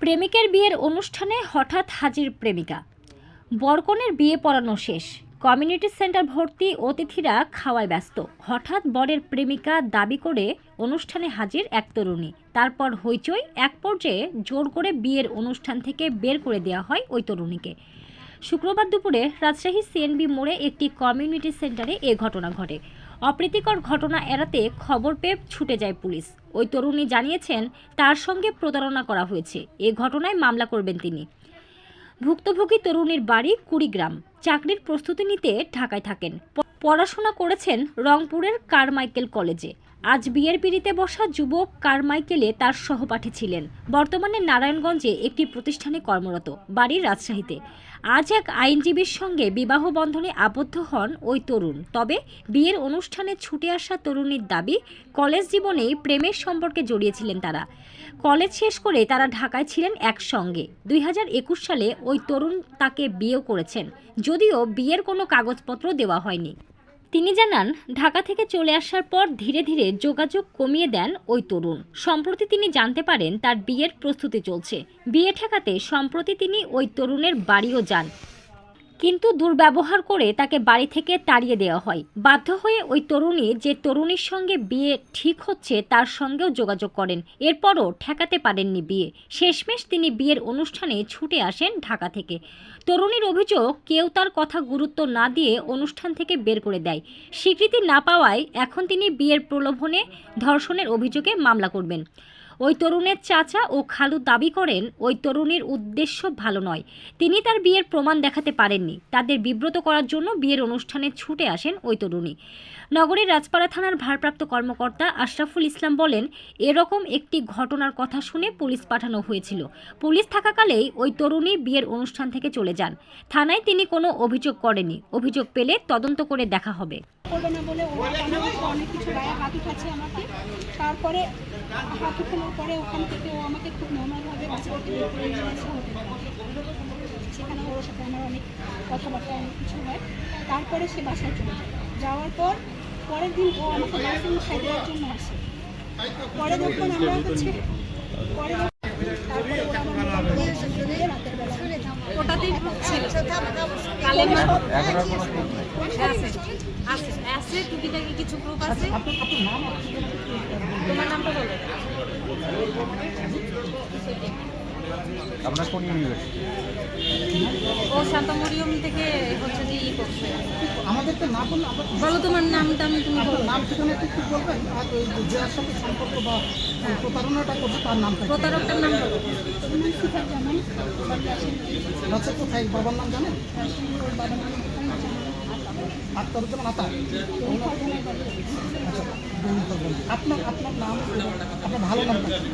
প্রেমিকের বিয়ের অনুষ্ঠানে হঠাৎ হাজির প্রেমিকা। বরকনের বিয়ে পড়ানো শেষ। কমিউনিটি সেন্টার ভর্তি অতিথিরা খাওয়ায় ব্যস্ত। হঠাৎ বরের প্রেমিকা দাবি করে অনুষ্ঠানে হাজির এক তরুণী। তারপর হইচই এক পর্যায়ে জোর করে বিয়ের অনুষ্ঠান থেকে বের করে দেওয়া হয় ওই তরুণীকে। শুক্রবার দুপুরে রাজশাহী সিএনবি মোড়ে একটি কমিউনিটি সেন্টারে এ ঘটনা ঘটে। অপ্রীতিকর ঘটনা এড়াতে খবর পেয়ে ছুটে যায় পুলিশ। ওই তরুণী জানিয়েছেন, তার সঙ্গে প্রতারণা করা হয়েছে। এ ঘটনায় মামলা করবেন তিনি। ভুক্তভোগী তরুণীর বাড়ি কুড়িগ্রাম। চাকরির প্রস্তুতি নিতে ঢাকায় থাকেন। পড়াশোনা করেছেন রংপুরের কারমাইকেল কলেজে। আজ বিয়ের পিড়িতে বসা যুবক কারমাইকেলে তার সহপাঠী ছিলেন। বর্তমানে নারায়ণগঞ্জে একটি প্রতিষ্ঠানে কর্মরত, বাড়ির রাজশাহীতে। আজ এক আইনজীবীর সঙ্গে বিবাহ বন্ধনে আবদ্ধ হন ওই তরুণ। তবে বিয়ের অনুষ্ঠানে ছুটে আসা তরুণীর দাবি, কলেজ জীবনেই প্রেমের সম্পর্কে জড়িয়েছিলেন তারা। কলেজ শেষ করে তারা ঢাকায় ছিলেন একসঙ্গে। দুই হাজার একুশ সালে ওই তরুণ তাকে বিয়েও করেছেন, যদিও বিয়ের কোনো কাগজপত্র দেওয়া হয়নি। তিনি জানান, ঢাকা থেকে চলে আসার পর ধীরে ধীরে যোগাযোগ কমিয়ে দেন ওই তরুণ। সম্প্রতি তিনি জানতে পারেন, তার বিয়ের প্রস্তুতি চলছে। বিয়ে ঠেকাতে সম্প্রতি তিনি ওই তরুণের বাড়িও যান। কিন্তু দুর্ব্যবহার করে তাকে বাড়ি থেকে তাড়িয়ে দেওয়া হয়। বাধ্য হয়ে ওই তরুণী যে তরুণীর সঙ্গে বিয়ে ঠিক হচ্ছে তার সঙ্গেও যোগাযোগ করেন। এরপরও ঠেকাতে পারেননি বিয়ে। শেষমেশ তিনি বিয়ের অনুষ্ঠানে ছুটে আসেন ঢাকা থেকে। তরুণীর অভিযোগ, কেউ তার কথা গুরুত্ব না দিয়ে অনুষ্ঠান থেকে বের করে দেয়। স্বীকৃতি না পাওয়ায় এখন তিনি বিয়ের প্রলোভনে ধর্ষণের অভিযোগে মামলা করবেন। ওই তরুণের চাচা ও খালু দাবি করেন, ওই তরুণীর উদ্দেশ্য ভালো নয়। তিনি তার বিয়ের প্রমাণ দেখাতে পারেননি। তাদের বিব্রত করার জন্য বিয়ের অনুষ্ঠানে ছুটে আসেন ওই তরুণী। নগরীর রাজপাড়া থানার ভারপ্রাপ্ত কর্মকর্তা আশরাফুল ইসলাম বলেন, এরকম একটি ঘটনার কথা শুনে পুলিশ পাঠানো হয়েছিল। পুলিশ থাকাকালেই ওই তরুণী বিয়ের অনুষ্ঠান থেকে চলে যান। থানায় তিনি কোনো অভিযোগ করেনি অভিযোগ পেলে তদন্ত করে দেখা হবে। করবে না বলে অনেক কিছু গায়ে হাত উঠাচ্ছে আমাকে। তারপরে হাত উঠানোর পরে ওখান থেকে ও আমাকে খুব নর্মালভাবে বাসা থেকে বের করে নিয়ে আসে সেখানে ওর সাথে আমার অনেক কথাবার্তা অনেক কিছু হয়। তারপরে সে বাসায় চলে যায়। যাওয়ার পর পরের দিন ও আমাকে বাসে উঠাই দেওয়ার জন্য আসে। পরে যখন আমরা হচ্ছে পরে ওটাতেই ছিল আছে টুকিটাকি কিছু প্রুফ আছে। তোমার নামটা বলো। আপনার কোন ইউনিভার্সিটি ও শান্তমরিয়ম থেকে হচ্ছে যে ই করছে। আমাদেরকে না বললে আমরা বলো তোমার নামটা আমি তুমি বলো। নাম ঠিকানা একটু একটু বলবেন আর ওই যে সাথে সম্পর্ক বা প্রতারণাটা করছে তার নামটা কি? প্রতারকটার নাম বলো। বাড়ি কোথায়? বাবার নাম জানেন? বাবার নাম আত্মারুজ্জামান আতা আপনার আপনার নাম আপনার ভালো নামটা কি?